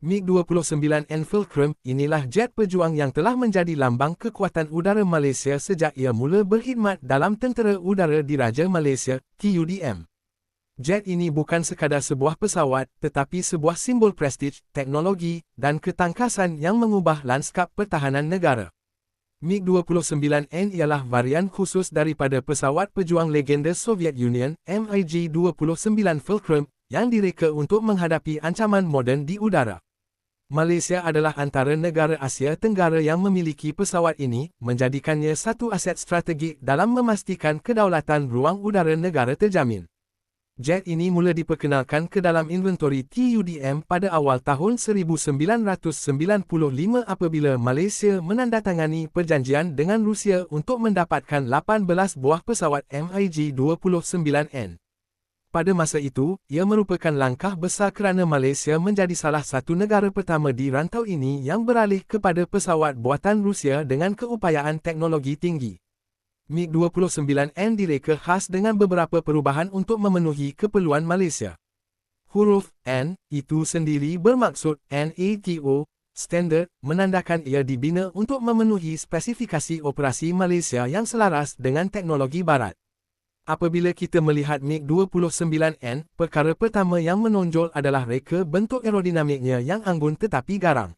MiG-29N Fulcrum, inilah jet pejuang yang telah menjadi lambang kekuatan udara Malaysia sejak ia mula berkhidmat dalam Tentera Udara Diraja Malaysia, TUDM. Jet ini bukan sekadar sebuah pesawat, tetapi sebuah simbol prestij, teknologi, dan ketangkasan yang mengubah lanskap pertahanan negara. MiG-29N ialah varian khusus daripada pesawat pejuang legenda Soviet Union, MiG-29 Fulcrum, yang direka untuk menghadapi ancaman moden di udara. Malaysia adalah antara negara Asia Tenggara yang memiliki pesawat ini, menjadikannya satu aset strategik dalam memastikan kedaulatan ruang udara negara terjamin. Jet ini mula diperkenalkan ke dalam inventori TUDM pada awal tahun 1995 apabila Malaysia menandatangani perjanjian dengan Rusia untuk mendapatkan 18 buah pesawat MiG-29N. Pada masa itu, ia merupakan langkah besar kerana Malaysia menjadi salah satu negara pertama di rantau ini yang beralih kepada pesawat buatan Rusia dengan keupayaan teknologi tinggi. MiG-29N direka khas dengan beberapa perubahan untuk memenuhi keperluan Malaysia. Huruf N itu sendiri bermaksud NATO standard menandakan ia dibina untuk memenuhi spesifikasi operasi Malaysia yang selaras dengan teknologi barat. Apabila kita melihat MiG-29N, perkara pertama yang menonjol adalah reka bentuk aerodinamiknya yang anggun tetapi garang.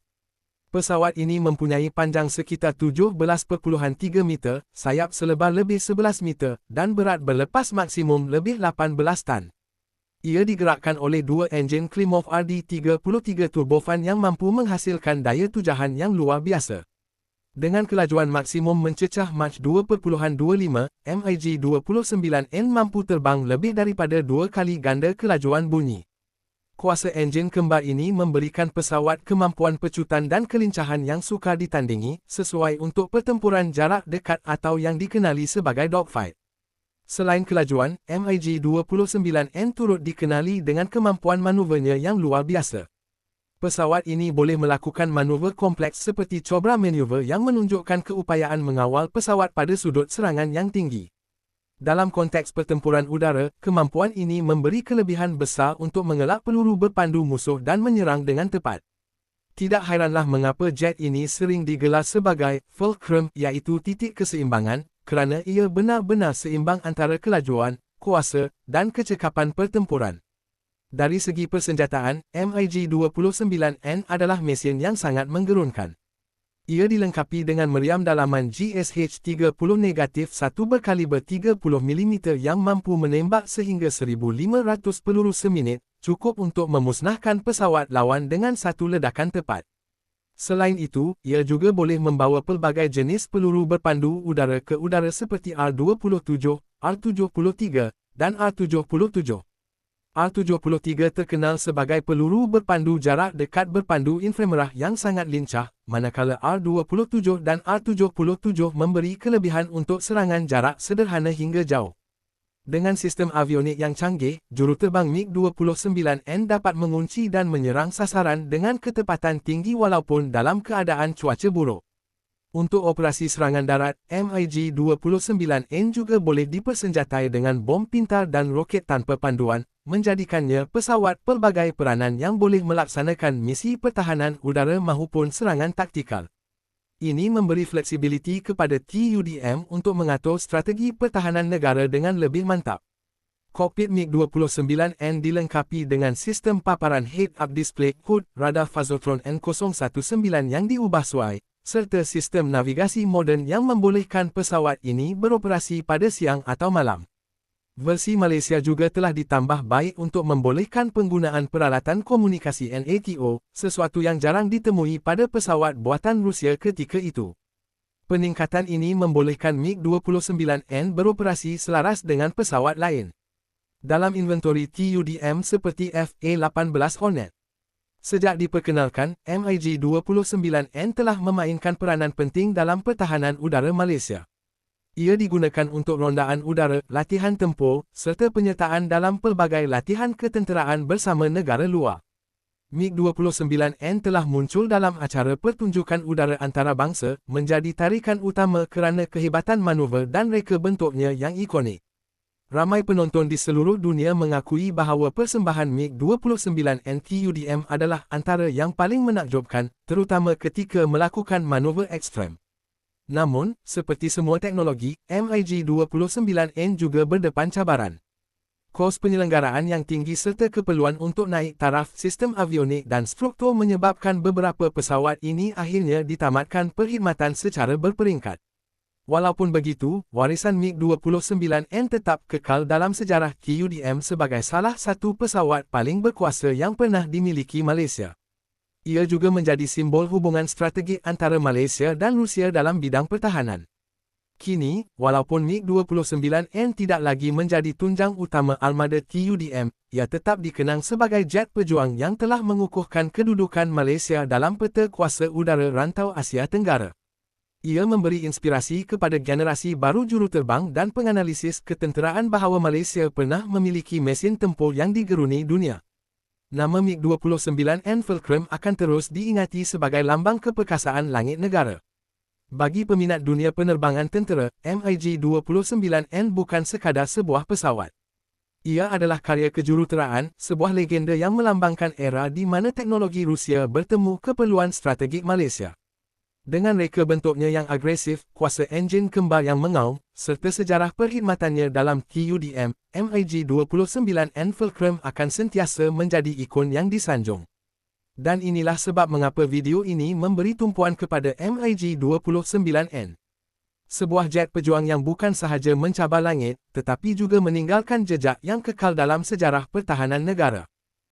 Pesawat ini mempunyai panjang sekitar 17.3 meter, sayap selebar lebih 11 meter, dan berat berlepas maksimum lebih 18 tan. Ia digerakkan oleh dua enjin Klimov RD-33 turbofan yang mampu menghasilkan daya tujahan yang luar biasa. Dengan kelajuan maksimum mencecah Mach 2.25, MiG-29N mampu terbang lebih daripada dua kali ganda kelajuan bunyi. Kuasa enjin kembar ini memberikan pesawat kemampuan pecutan dan kelincahan yang sukar ditandingi, sesuai untuk pertempuran jarak dekat atau yang dikenali sebagai dogfight. Selain kelajuan, MiG-29N turut dikenali dengan kemampuan manuvernya yang luar biasa. Pesawat ini boleh melakukan manuver kompleks seperti Cobra Maneuver yang menunjukkan keupayaan mengawal pesawat pada sudut serangan yang tinggi. Dalam konteks pertempuran udara, kemampuan ini memberi kelebihan besar untuk mengelak peluru berpandu musuh dan menyerang dengan tepat. Tidak hairanlah mengapa jet ini sering digelar sebagai fulcrum iaitu titik keseimbangan, kerana ia benar-benar seimbang antara kelajuan, kuasa, dan kecekapan pertempuran. Dari segi persenjataan, MiG-29N adalah mesin yang sangat menggerunkan. Ia dilengkapi dengan meriam dalaman GSH-30 negatif 1 berkaliber 30mm yang mampu menembak sehingga 1,500 peluru seminit, cukup untuk memusnahkan pesawat lawan dengan satu ledakan tepat. Selain itu, ia juga boleh membawa pelbagai jenis peluru berpandu udara ke udara seperti R-27, R-73, dan R-77. R-73 terkenal sebagai peluru berpandu jarak dekat berpandu inframerah yang sangat lincah, manakala R-27 dan R-77 memberi kelebihan untuk serangan jarak sederhana hingga jauh. Dengan sistem avionik yang canggih, juruterbang MiG-29N dapat mengunci dan menyerang sasaran dengan ketepatan tinggi walaupun dalam keadaan cuaca buruk. Untuk operasi serangan darat, MiG-29N juga boleh dipersenjatai dengan bom pintar dan roket tanpa panduan, menjadikannya pesawat pelbagai peranan yang boleh melaksanakan misi pertahanan udara maupun serangan taktikal. Ini memberi fleksibiliti kepada TUDM untuk mengatur strategi pertahanan negara dengan lebih mantap. Kokpit MiG-29N dilengkapi dengan sistem paparan head-up display HUD radar Fazotron N019 yang diubah suai, serta sistem navigasi moden yang membolehkan pesawat ini beroperasi pada siang atau malam. Versi Malaysia juga telah ditambah baik untuk membolehkan penggunaan peralatan komunikasi NATO, sesuatu yang jarang ditemui pada pesawat buatan Rusia ketika itu. Peningkatan ini membolehkan MiG-29N beroperasi selaras dengan pesawat lain. Dalam inventori TUDM seperti FA-18 Hornet, Sejak diperkenalkan, MiG-29N telah memainkan peranan penting dalam pertahanan udara Malaysia. Ia digunakan untuk rondaan udara, latihan tempur, serta penyertaan dalam pelbagai latihan ketenteraan bersama negara luar. MiG-29N telah muncul dalam acara pertunjukan udara antarabangsa, menjadi tarikan utama kerana kehebatan manuver dan reka bentuknya yang ikonik. Ramai penonton di seluruh dunia mengakui bahawa persembahan MiG-29N TUDM adalah antara yang paling menakjubkan, terutama ketika melakukan manuver ekstrem. Namun, seperti semua teknologi, MiG-29N juga berdepan cabaran. Kos penyelenggaraan yang tinggi serta keperluan untuk naik taraf sistem avionik dan struktur menyebabkan beberapa pesawat ini akhirnya ditamatkan perkhidmatan secara berperingkat. Walaupun begitu, warisan MiG-29N tetap kekal dalam sejarah TUDM sebagai salah satu pesawat paling berkuasa yang pernah dimiliki Malaysia. Ia juga menjadi simbol hubungan strategik antara Malaysia dan Rusia dalam bidang pertahanan. Kini, walaupun MiG-29N tidak lagi menjadi tunjang utama armada TUDM, ia tetap dikenang sebagai jet pejuang yang telah mengukuhkan kedudukan Malaysia dalam peta kuasa udara rantau Asia Tenggara. Ia memberi inspirasi kepada generasi baru juruterbang dan penganalisis ketenteraan bahawa Malaysia pernah memiliki mesin tempur yang digeruni dunia. Nama MiG-29N Fulcrum akan terus diingati sebagai lambang keperkasaan langit negara. Bagi peminat dunia penerbangan tentera, MiG-29N bukan sekadar sebuah pesawat. Ia adalah karya kejuruteraan, sebuah legenda yang melambangkan era di mana teknologi Rusia bertemu keperluan strategik Malaysia. Dengan reka bentuknya yang agresif, kuasa enjin kembar yang mengaum, serta sejarah perkhidmatannya dalam TUDM, MiG-29N Fulcrum akan sentiasa menjadi ikon yang disanjung. Dan inilah sebab mengapa video ini memberi tumpuan kepada MiG-29N. Sebuah jet pejuang yang bukan sahaja mencabar langit, tetapi juga meninggalkan jejak yang kekal dalam sejarah pertahanan negara.